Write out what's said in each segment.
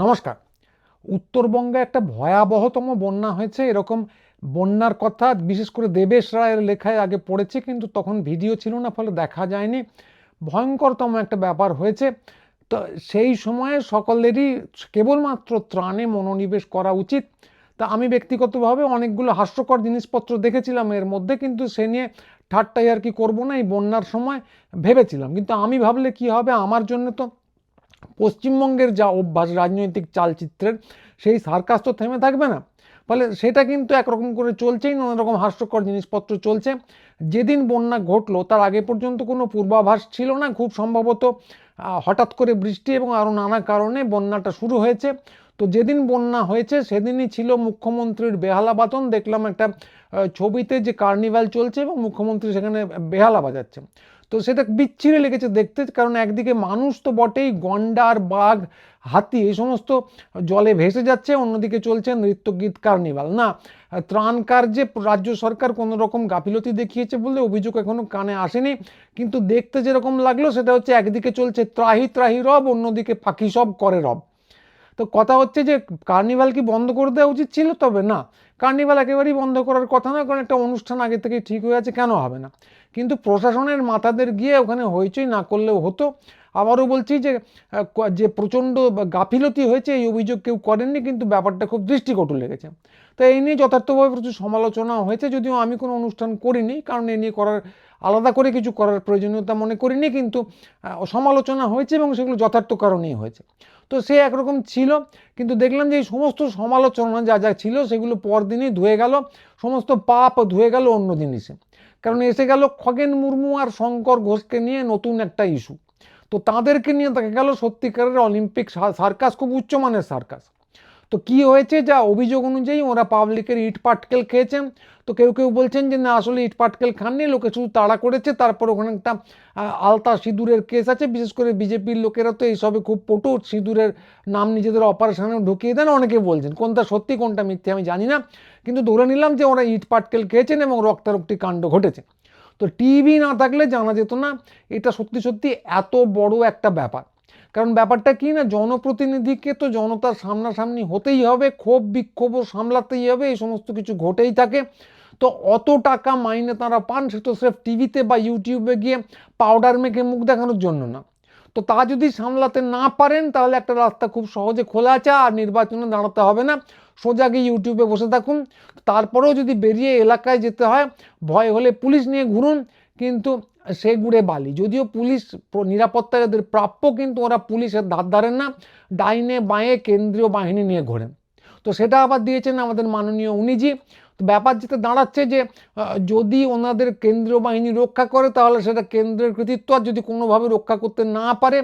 নমস্কার। উত্তরবঙ্গে একটা ভয়াবহতম বন্যা হয়েছে, এরকম বন্যার কথা বিশেষ করে দেবেশ রায়ের লেখায় আগে পড়েছি, কিন্তু তখন ভিডিও ছিল না, ফলে দেখা যায়নি। ভয়ঙ্করতম একটা ব্যাপার হয়েছে। তো সেই সময়ে সকলেরই কেবলমাত্র ত্রাণে মনোনিবেশ করা উচিত। তা আমি ব্যক্তিগতভাবে অনেকগুলো হাস্যকর জিনিসপত্র দেখেছিলাম এর মধ্যে, কিন্তু সে নিয়ে ঠাট্টাই আর কি করব না, এই বন্যার সময় ভেবেছিলাম। কিন্তু আমি ভাবলে কি হবে, আমার জন্য তো পশ্চিমবঙ্গের যা অভ্যাস, রাজনৈতিক চালচিত্রের, সেই সার্কাস তো থেমে থাকবে না। ফলে সেটা কিন্তু একরকম করে চলছেই নানা রকম হাস্যকর জিনিসপত্র চলছে। যেদিন বন্যা ঘটলো, তার আগে পর্যন্ত কোনো পূর্বাভাস ছিল না। খুব সম্ভবত হঠাৎ করে বৃষ্টি এবং আরও নানা কারণে বন্যাটা শুরু হয়েছে। তো যেদিন বন্যা হয়েছে, সেদিনই ছিল মুখ্যমন্ত্রীর বেহালা বাতন। দেখলাম একটা ছবিতে যে কার্নিভাল চলছে এবং মুখ্যমন্ত্রী সেখানে বেহালা বাজাচ্ছে তো সেটা বিচ্ছিরে লেগেছে দেখতে, কারণ একদিকে মানুষ তো বটেই গন্ডার, বাঘ, হাতি এই সমস্ত জলে ভেসে যাচ্ছে, অন্যদিকে চলছে নৃত্যগীত কার্নিভাল। না, ত্রাণ কার্যে রাজ্য সরকার কোনো রকম গাফিলতি দেখিয়েছে বলে অভিযোগ এখনও কানে আসেনি। কিন্তু দেখতে যেরকম লাগল, সেটা হচ্ছে একদিকে চলছে ত্রাহি ত্রাহি রব, অন্যদিকে পাখি সব করে রব। তো কথা হচ্ছে যে কার্নিভাল কি বন্ধ করে দেওয়া উচিত ছিল? তবে না। কার্নিভাল একেবারেই বন্ধ করার কথা না কারণ একটা অনুষ্ঠান আগে থেকে ঠিক হয়ে আছে, কেন হবে না? কিন্তু প্রশাসনের মাথাদের গিয়ে ওখানে হইচই না করলেও হতো। আবারও বলছি যে যে প্রচণ্ড গাফিলতি হয়েছে এই অভিযোগ কেউ করেননি, কিন্তু ব্যাপারটা খুব দৃষ্টিকটু লেগেছে। তো এই নিয়ে যথার্থভাবে প্রচুর সমালোচনা হয়েছে, যদিও আমি কোনো অনুষ্ঠান করিনি, কারণ এ নিয়ে করার, আলাদা করে কিছু করার প্রয়োজনীয়তা মনে করিনি, কিন্তু সমালোচনা হয়েছে এবং সেগুলো যথার্থ কারণেই হয়েছে। তো সে একরকম ছিল, কিন্তু দেখলাম যে এই সমস্ত সমালোচনা যা যা ছিল, সেগুলো পরদিনই ধুয়ে গেল, সমস্ত পাপ ধুয়ে গেল অন্য জিনিসে কারণ এসে গেল খগেন মুর্মু আর শঙ্কর ঘোষকে নিয়ে নতুন একটা ইস্যু তো তাদেরকে নিয়ে দেখা গেল সত্যিকারের অলিম্পিক সার্কাস, খুব উচ্চমানের সার্কাস। তো কি হয়েছে যা অভিযোগ অনুযায়ী ওরা পাবলিকের ইট পাটকেল খেয়েছেন। তো কেউ কেউ বলছেন যে, না, আসলে ইট পাটকেল খাননি, লোকে শুধু তাড়া করেছে, তারপর ওখানে একটা আলতা সিঁদুরের কেস আছে। বিশেষ করে বিজেপির লোকেরা তো এইসবে খুব পটু, সিঁদুরের নাম নিজেদের অপারেশনে ঢুকিয়ে দেন। অনেকে বলছেন, কোনটা সত্যি, কোনটা মিথ্যে, আমি জানি না। কিন্তু ধরে নিলাম যে ওরা ইট পাটকেল খেয়েছেন এবং রক্তারক্তি কাণ্ড ঘটেছে। তো টিভি না থাকলে জানা যেত না, এটা সত্যি সত্যি এত বড় একটা ব্যাপার। কারণ ব্যাপারটা কি না, জনপ্রতিনিধিকে তো জনতার সামনাসামনি হতেই হবে, ক্ষোভ বিক্ষোভ সামলাতেই হবে, এই সমস্ত কিছু ঘটেই থাকে। তো অত টাকা মাইনে তারা পান সে তো স্রেফ টিভিতে বা ইউটিউবে গিয়ে পাউডার মেখে মুখ দেখানোর জন্য না। তো তা যদি সামলাতে না পারেন, তাহলে একটা রাস্তা খুব সহজে খোলা আছে আর নির্বাচনে দাঁড়াতে হবে না। সোজা গিয়ে ইউটিউবে বসে থাকুন। তারপরেও যদি বেরিয়ে এলাকায় যেতে হয়, ভয় হলে পুলিশ নিয়ে ঘুরুন। কিন্তু সে গুড়ে বালি। যদিও পুলিশ নিরাপত্তা যাদের প্রাপ্য, কিন্তু ওরা পুলিশের ধার ধারেন না। ডাইনে বাঁয়ে কেন্দ্রীয় বাহিনী নিয়ে ঘোরেন। তো সেটা আবার দিয়েছেন আমাদের মাননীয় উনিজি। ব্যাপার যেটা দাঁড়াচ্ছে যে যদি ওনাদের কেন্দ্রীয় বাহিনী রক্ষা করে, তাহলে সেটা কেন্দ্রের কৃতিত্ব, আর যদি কোনোভাবে রক্ষা করতে না পারে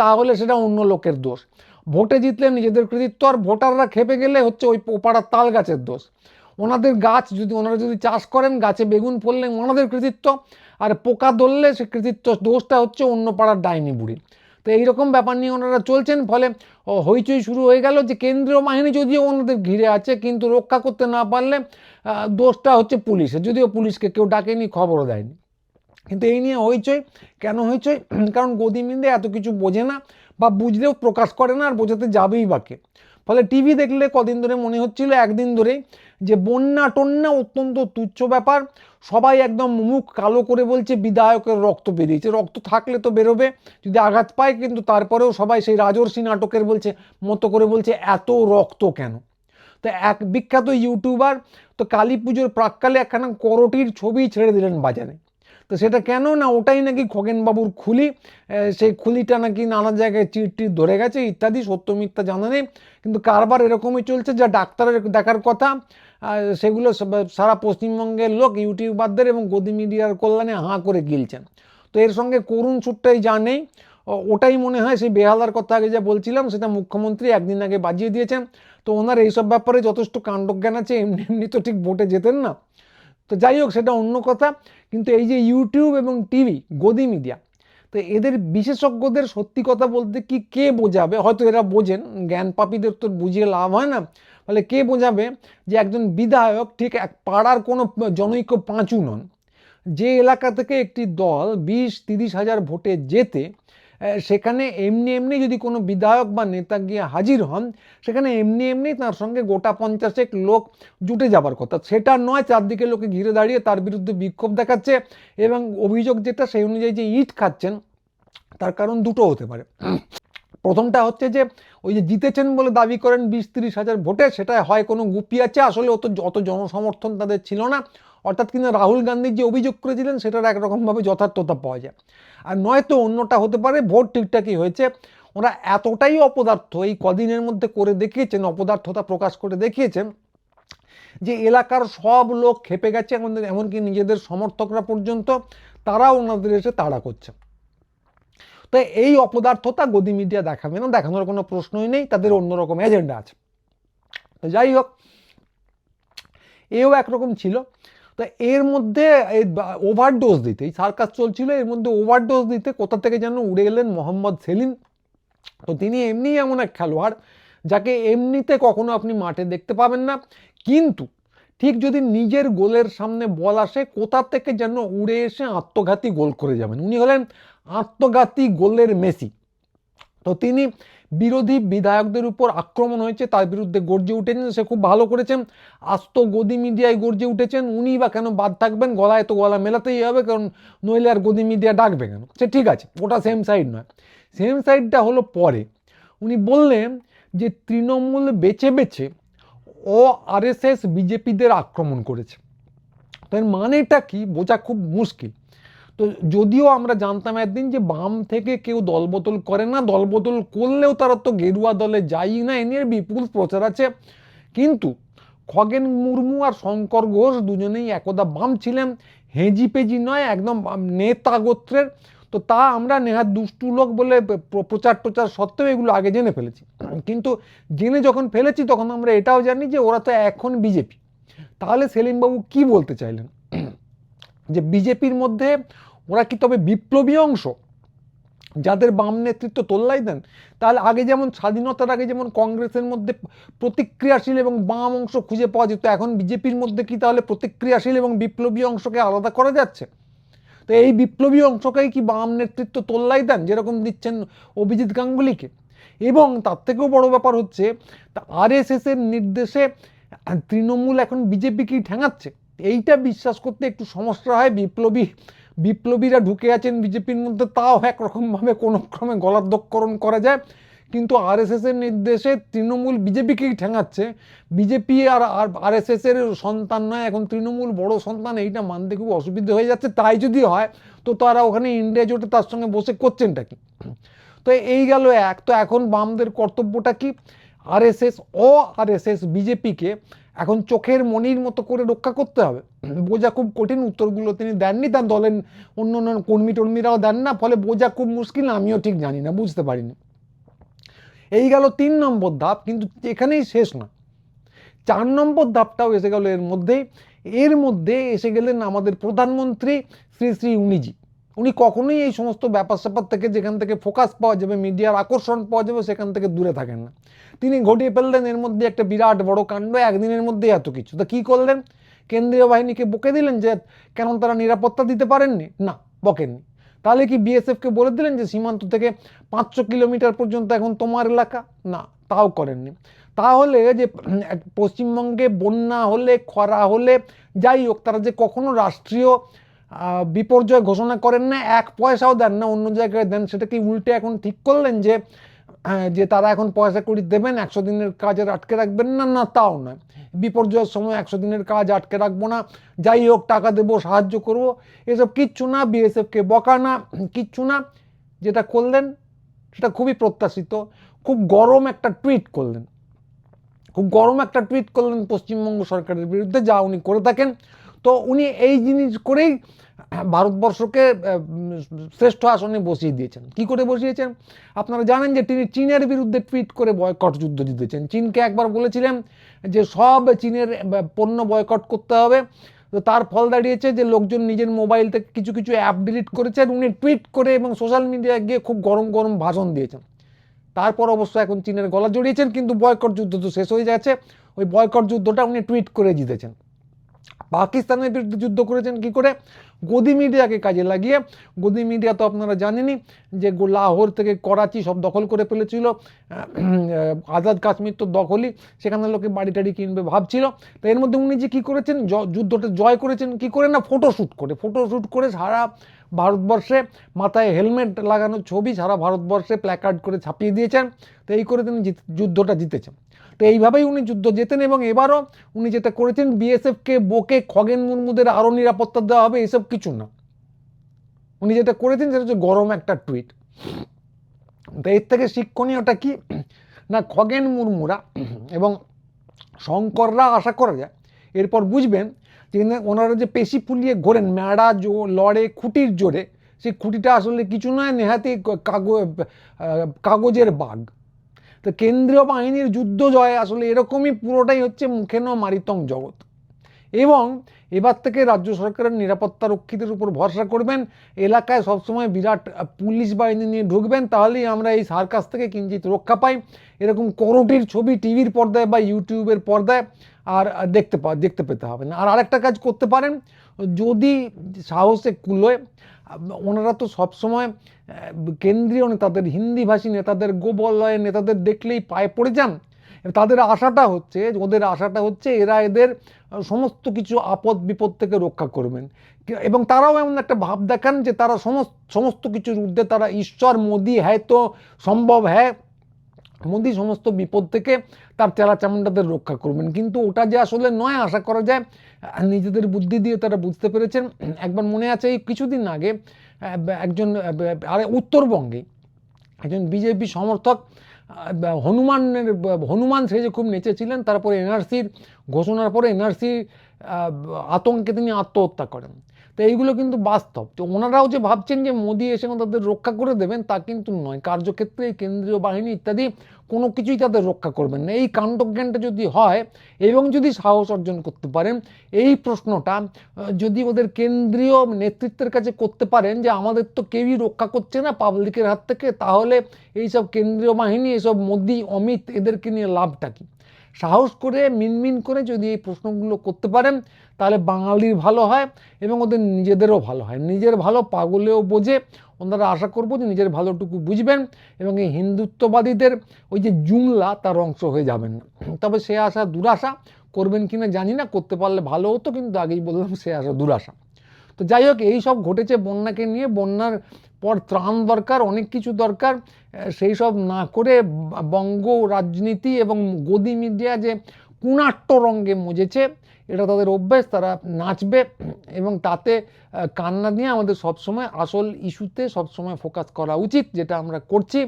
তাহলে সেটা অন্য লোকের দোষ। ভোটে জিতলে নিজেদের কৃতিত্ব, আর ভোটাররা খেপে গেলে হচ্ছে ওই ওপাড়ার তাল গাছের দোষ। ওনাদের গাছ, যদি ওনারা যদি চাষ করেন, গাছে বেগুন ফললে ওনাদের কৃতিত্ব, আর পোকা ধরলে সে কৃতিত্ব দোষটা হচ্ছে অন্য পাড়ার ডাইনি বুড়ি। তো এইরকম ব্যাপার নিয়ে ওনারা চলছেন, ফলে হইচই শুরু হয়ে গেল যে কেন্দ্রীয় বাহিনী যদিও ওনাদের ঘিরে আছে, কিন্তু রক্ষা করতে না পারলে দোষটা হচ্ছে পুলিশে যদিও পুলিশকে কেউ ডাকেনি, খবরও দেয়নি। কিন্তু এই নিয়ে হইচই, কেন হইচই? কারণ গদি গদিমিন্দে এত কিছু বোঝে না, বা বুঝলেও প্রকাশ করে না, আর বোঝাতে যাবেই বাকে ফলে টিভি দেখলে কদিন ধরে মনে হচ্ছিল, একদিন ধরেই যে বন্যা টন্যা অত্যন্ত তুচ্ছ ব্যাপার। সবাই একদম মুখ কালো করে বলছে, বিধায়কের রক্ত বেরিয়েছে। রক্ত থাকলে তো বেরোবে, যদি আঘাত পায় কিন্তু তারপরেও সবাই সেই রাজর্ষি নাটকের বলছে, মতো করে বলছে, এত রক্ত কেন? তো এক বিখ্যাত ইউটিউবার তো কালী পুজোর প্রাককালে একখানা করটির ছবি ছেড়ে দিলেন বাজারে। তো সেটা কেন? না, ওটাই নাকি খগেনবাবুর খুলি। সেই খুলিটা নাকি নানা জায়গায় চিরটির ধরে গেছে, ইত্যাদি, সত্য মিথ্যা জানা নেই। কিন্তু কারবার এরকমই চলছে যা ডাক্তারের দেখার কথা। সেগুলো সারা পশ্চিমবঙ্গের লোক, ইউটিউবারদের এবং গদি মিডিয়ার কল্যাণে হাঁ করে গিলছেন। তো এর সঙ্গে করুণ সুরটাই যা নেই ওটাই মনে হয় সেই বেহালার কথা আগে যা বলছিলাম, সেটা মুখ্যমন্ত্রী একদিন আগে বাজিয়ে দিয়েছেন। তো ওনার এইসব ব্যাপারে যথেষ্ট কাণ্ডজ্ঞান আছে, এমনি এমনি তো ঠিক ভোটে যেতেন না। তো যাই হোক, সেটা অন্য কথা। কিন্তু এই যে ইউটিউব এবং টিভি গদি মিডিয়া তো এদের বিশেষজ্ঞদের সত্যি কথা বলতে কি, কে বোঝাবে? হয়তো এরা বোঝেন, জ্ঞান পাপীদের তো বুঝিয়ে লাভ হয় না। ফলে কে বোঝাবে যে একজন বিধায়ক ঠিক এক পাড়ার কোনো জনৈক পাঁচু নন? যে এলাকা থেকে একটি দল বিশ তিরিশ হাজার ভোটে যেতে সেখানে এমনি এমনি যদি কোনো বিধায়ক বা নেতা গিয়ে হাজির হন, সেখানে এমনি এমনি তার সঙ্গে গোটা পঞ্চাশেক লোক জুটে যাবার কথা। সেটা নয়, চারদিকে লোকে ঘিরে দাঁড়িয়ে তার বিরুদ্ধে বিক্ষোভ দেখাচ্ছে এবং অভিযোগ যেটা সেই অনুযায়ী যে ইট খাচ্ছেন, তার কারণ দুটো হতে পারে। প্রথমটা হচ্ছে যে, ওই যে জিতেছেন বলে দাবি করেন বিশ তিরিশ হাজার ভোটে সেটা হয় কোনো গুপি আছে? আসলে অত অত জনসমর্থন তাদের ছিল না। অর্থাৎ কিনা রাহুল গান্ধীর যে অভিযোগ করেছিলেন, সেটার একরকমভাবে যথার্থতা পাওয়া যায়। আর নয়তো অন্যটা হতে পারে, ভোট ঠিকঠাকই হয়েছে। ওরা এতটাই অপদার্থ, এই কদিনের মধ্যে করে দেখিয়েছেন, অপদার্থতা প্রকাশ করে দেখিয়েছেন, যে এলাকার সব লোক খেপে গেছে আমাদের এমনকি নিজেদের সমর্থকরা পর্যন্ত, তারাও ওনাদের এসে তাড়া করছে। তো এই অপদার্থতা গদি মিডিয়া দেখাবে না, দেখানোর কোনো প্রশ্নই নেই, তাদের অন্যরকম এজেন্ডা আছে। তো যাই হোক, এও একরকম ছিল। তো এর মধ্যে ওভারডোজ দিতে, এই সার্কাস চলছিল, এর মধ্যে ওভারডোজ দিতে কোথা থেকে যেন উড়ে এলেন মোহাম্মদ সেলিম। তো তিনি এমনি এমন এক খেলোয়াড়, যাকে এমনিতে কখনো আপনি মাঠে দেখতে পাবেন না। কিন্তু ঠিক যদি নিজের গোলের সামনে বল আসে, কোথা থেকে যেন উড়ে এসে আত্মঘাতী গোল করে যাবেন। উনি হলেন আত্মঘাতী গোলের মেসি। তো তিনি বিরোধী বিধায়কদের উপর আক্রমণ হয়েছে, তার বিরুদ্ধে গর্জে উঠেছেন, সে খুব ভালো করেছেন। আস্ত গদি মিডিয়ায় গর্জে উঠেছেন, উনি বা কেন বাদ থাকবেন? গলায় তো গলা মেলাতেই হবে, কারণ নইলে আর গদি মিডিয়া ডাকবে কেন? সে ঠিক আছে, ওটা সেম সাইড নয়। সেম সাইডটা হলো পরে। উনি বললেন যে তৃণমূল বেছে বেছে ও আরএসএস বিজেপিদের আক্রমণ করেছে। তার মানেটা কি? বোঝা খুব মুশকিল। তো যদিও আমরা জানতাম একদিন যে বাম থেকে কেউ দলবদল করে না, দলবদল করলেও তারা তো গেরুয়া দলে যায়ই না, এ নিয়ে বিপুল প্রচার আছে। কিন্তু খগেন মুর্মু আর শঙ্কর ঘোষ দুজনেই একদা বাম ছিলেন, হেঁজি পেজি নয়, একদম নেতা গোত্রের। তো তা আমরা নেহাত দুষ্টু লোক বলে প্রচার টোচার সত্ত্বেও এগুলো আগে জেনে ফেলেছি। কিন্তু জেনে যখন ফেলেছি তখন আমরা এটাও জানি যে ওরা তো এখন বিজেপি। তাহলে সেলিমবাবু কি বলতে চাইলেন? যে বিজেপির মধ্যে ওরা কি তবে বিপ্লবী অংশ? যাদের বাম নেতৃত্ব তোল্লাই দেন, তাহলে আগে যেমন স্বাধীনতার আগে যেমন কংগ্রেসের মধ্যে প্রতিক্রিয়াশীল এবং বাম অংশ খুঁজে পাওয়া যেত, এখন বিজেপির মধ্যে কি তাহলে প্রতিক্রিয়াশীল এবং বিপ্লবী অংশকে আলাদা করা যাচ্ছে? তো এই বিপ্লবী অংশকেই কি বাম নেতৃত্ব তোল্লাই দেন, যেরকম দিচ্ছেন অভিজিৎ গাঙ্গুলিকে? এবং তার থেকেও বড় ব্যাপার হচ্ছে আর এস এর নির্দেশে তৃণমূল এখন বিজেপিকেই ঠেঙাচ্ছে? এইটা বিশ্বাস করতে একটু সমস্যা হয়। বিপ্লবী, বিপ্লবীরা ঢুকে আছেন বিজেপির মধ্যে, তাও একরকমভাবে কোনো ক্রমে গলাধ্যকরণ করা যায়। কিন্তু আরএসএসের নির্দেশে তৃণমূল বিজেপিকেই ঠেঙাচ্ছে। বিজেপি আর আর আরএসএসের সন্তান নয়, এখন তৃণমূল বড় সন্তান, এইটা মানতে খুব অসুবিধা হয়ে যাচ্ছে। তাই যদি হয়, তো তারা ওখানে ইন্ডিয়া জোটে তার সঙ্গে বসে করছেনটা কি? তো এই গেল এক। তো এখন বামদের কর্তব্যটা কি? আরএসএস ও আরএসএস বিজেপিকে এখন চোখের মনির মতো করে রক্ষা করতে হবে। বোঝা খুব কঠিন উত্তরগুলো তিনি দেননি, তার দলের অন্য অন্য কর্মী টর্মীরাও দেন না, ফলে বোঝা খুব মুশকিল, আমিও ঠিক জানি না, বুঝতে পারিনি। এই গেল তিন নম্বর ধাপ, কিন্তু এখানেই শেষ না চার নম্বর ধাপটাও এসে গেল এর মধ্যেই। এর মধ্যে এসে গেলেন আমাদের প্রধানমন্ত্রী শ্রী শ্রী উনিজি। উনি কখনোই এই সমস্ত ব্যাপার স্যাপার থেকে যেখান থেকে ফোকাস পাওয়া যাবে, মিডিয়ার আকর্ষণ পাওয়া যাবে, সেখান থেকে দূরে থাকেন না। তিনি ঘটিয়ে ফেললেন, এর মধ্যে একটা বিরাট বড় কাণ্ড, একদিনের মধ্যে এত কিছু। তো কী করলেন? কেন্দ্রীয় বাহিনীকে বকে দিলেন যে, কেন তারা নিরাপত্তা দিতে পারেননি? না, বকেননি। তাহলে কি বিএসএফকে বলে দিলেন যে, সীমান্ত থেকে পাঁচশো কিলোমিটার পর্যন্ত এখন তোমার এলাকা? না, তাও করেননি। তাহলে যে পশ্চিমবঙ্গে বন্যা হলে, খরা হলে, যাই হোক, তারা যে কখনো রাষ্ট্রীয় বিপর্যয় ঘোষণা করেন না, এক পয়সাও দেন না, অন্য জায়গায় দেন। সেটা কি উল্টে এখন ঠিক করলেন যে যে তারা এখন পয়সা করি দেবেন, একশো দিনের কাজের আটকে রাখবেন? না না, তাও নয়। বিপর্যয়ের সময় একশো দিনের কাজ আটকে রাখব না। যাই হোক, টাকা দেবো, সাহায্য করব। এসব কিচ্ছু না, বিএসএফকে বকা না, কিচ্ছু না। যেটা করলেন, সেটা খুবই প্রত্যাশিত। খুব গরম একটা টুইট করলেন। খুব গরম একটা টুইট করলেন পশ্চিমবঙ্গ সরকারের বিরুদ্ধে, যা উনি করে থাকেন। তো উনি এই জিনিস করেই ভারতবর্ষকে শ্রেষ্ঠ আসনে বসিয়ে দিয়েছেন। কি করে বসিয়েছেন? আপনারা জানেন যে তিনি চীনের বিরুদ্ধে টুইট করে বয়কট যুদ্ধ জিতেছেন। চীনকে একবার বলেছিলেন যে সব চীনের পণ্য বয়কট করতে হবে। তো তার ফল দাঁড়িয়েছে যে লোকজন নিজের মোবাইল থেকে কিছু কিছু অ্যাপ ডিলিট করেছেন। উনি টুইট করে এবং সোশ্যাল মিডিয়ায় গিয়ে খুব গরম গরম ভাষণ দিয়েছেন। তারপর অবশ্য এখন চীনের গলা জড়িয়েছেন, কিন্তু বয়কট যুদ্ধ তো শেষ হয়ে যাচ্ছে ওই বয়কট যুদ্ধটা উনি টুইট করে জিতেছেন। পাকিস্তানের বিরুদ্ধে যুদ্ধ করেছেন কি করে? গদি মিডিয়াকে কাজে লাগিয়ে। গদি মিডিয়া তো আপনারা জানেনই যে লাহোর থেকে করাচি সব দখল করে ফেলেছিল। আজাদ কাশ্মীর তো দখলই। সেখানে লোকে বাড়ি টাড়ি কিনবে ভাবছিল। তো এর মধ্যে উনি যে কী করেছেন? যুদ্ধটা জয় করেছেন কি করে না? ফটোশ্যুট করে। ফটোশ্যুট করে সারা ভারতবর্ষে মাথায় হেলমেট লাগানো ছবি সারা ভারতবর্ষে প্ল্যাকার্ড করে ছাপিয়ে দিয়েছেন। তো এই করে তিনি যুদ্ধটা জিতেছেন। তো এইভাবেই উনি যুদ্ধ জেতেন এবং এবারও উনি যেটা করেছেন বিএসএফকে বোকে খগেন মুর্মুদের আরও নিরাপত্তা দেওয়া হবে, এসব কিছু না। উনি যেটা করেছেন সেটা হচ্ছে গরম একটা টুইট। তো এর থেকে শিক্ষণীয়টা কি? না, খগেন মুর্মুরা এবং শঙ্কররা আশা করা যায়, এরপর বুঝবেন যে না- ওনারা যে পেশি ফুলিয়ে ঘোরেন ম্যাড়া জো লড়ে খুঁটির জোরে সেই খুঁটিটা আসলে কিছু নয় নেহাতি কাগজ কাগজের বাঘ। তো কেন্দ্রীয় বাহিনীর যুদ্ধ জয় আসলে এরকমই পুরোটাই হচ্ছে মুখে ন মারিতং জগৎ। এবং এবার থেকে রাজ্য সরকারের নিরাপত্তা রক্ষীদের উপর ভরসা করবেন এলাকায় সবসময় বিরাট পুলিশ বাহিনী নিয়ে ঢুকবেন তাহলেই আমরা এই সার্কাস থেকে কিঞ্চিত রক্ষা পাই। এরকম করোটির ছবি টিভির পর্দায় বা ইউটিউবের পর্দায় আর দেখতে পা, দেখতে পেতে হবে। না আর আরেকটা কাজ করতে পারেন, যদি সাহসে কুলোয় ওনারা তো সবসময় কেন্দ্রীয় নেতাদের, হিন্দিভাষী নেতাদের গোবলয়ের নেতাদের দেখলেই পায়ে পড়ে যান। তাদের আশাটা হচ্ছে, ওদের আশাটা হচ্ছে এরা এদের সমস্ত কিছু আপদ বিপদ থেকে রক্ষা করবেন। এবং তারাও এমন একটা ভাব দেখান যে তারা সমস্ত সমস্ত কিছুর ঊর্ধ্বে তারা, ঈশ্বর মোদি হ্যায় তো সম্ভব হ্যায়। মোদি সমস্ত বিপদ থেকে তার চেলা চামুন্ডাদের রক্ষা করবেন। কিন্তু ওটা যে আসলে নয়, আশা করা যায় নিজেদের বুদ্ধি দিয়ে তারা বুঝতে পেরেছেন। একবার মনে আছে, এই কিছুদিন আগে একজন আরে উত্তরবঙ্গে একজন বিজেপি সমর্থক হনুমানের, হনুমান সেজে খুব নেচেছিলেন, তারপরে এনআরসির ঘোষণার পরে এনআরসি আতঙ্কে তিনি আত্মহত্যা করেন। এইগুলো কিন্তু বাস্তব। তো ওনারাও যে ভাবছেন যে মোদী এসে তাদের রক্ষা করে দেবেন তা কিন্তু নয়। কার্যক্ষেত্রে কেন্দ্রীয় বাহিনী ইত্যাদি কোনো কিছুই তাদের রক্ষা করবেন না। এই কাণ্ডজ্ঞানটা যদি হয় এবং যদি সাহস অর্জন করতে পারেন, এই প্রশ্নটা যদি ওদের কেন্দ্রীয় নেতৃত্বের কাছে করতে পারেন যে আমাদের তো কেউই রক্ষা করছে না পাবলিকের হাত থেকে, তাহলে এইসব কেন্দ্রীয় বাহিনী, এসব মোদি, অমিত, এদেরকে নিয়ে লাভটা কি? সাহস করে, মিনমিন করে যদি এই প্রশ্নগুলো করতে পারেন, তাহলে বাঙালির ভালো হয় এবং ওদের নিজেদেরও ভালো হয়। নিজের ভালো পাগলেও বোঝে। ওনারা আশা করব যে নিজের ভালোটুকু বুঝবেন এবং এই হিন্দুত্ববাদীদের ওই যে জুমলা, তার অংশ হয়ে যাবেন। তবে সে আশা দুরাশা করবেন কিনা জানি না, করতে পারলে ভালো হতো, কিন্তু আগেই বললাম সে আশা দুরাশা। তো যাই হোক, এই সব ঘটেছে বন্যাকে নিয়ে। বন্যার পর ত্রাণ দরকার, অনেক কিছু দরকার সেই সব না করে বঙ্গ রাজনীতি এবং গদি মিডিয়া যে কুণাট্য রঙ্গে মজেছে, এটা তাদের অভ্যেস, তারা নাচবে এবং তাতে কান্না দিয়ে আমাদের সবসময় আসল ইস্যুতে সবসময় ফোকাস করা উচিত, যেটা আমরা করছি।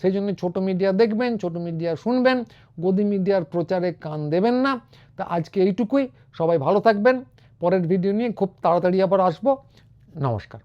সেই জন্য ছোটো মিডিয়া দেখবেন, ছোটো মিডিয়া শুনবেন, গদি মিডিয়ার প্রচারে কান দেবেন না। তা আজকে এইটুকুই, সবাই ভালো থাকবেন। পরের ভিডিও নিয়ে খুব তাড়াতাড়ি আবার আসব। নমস্কার।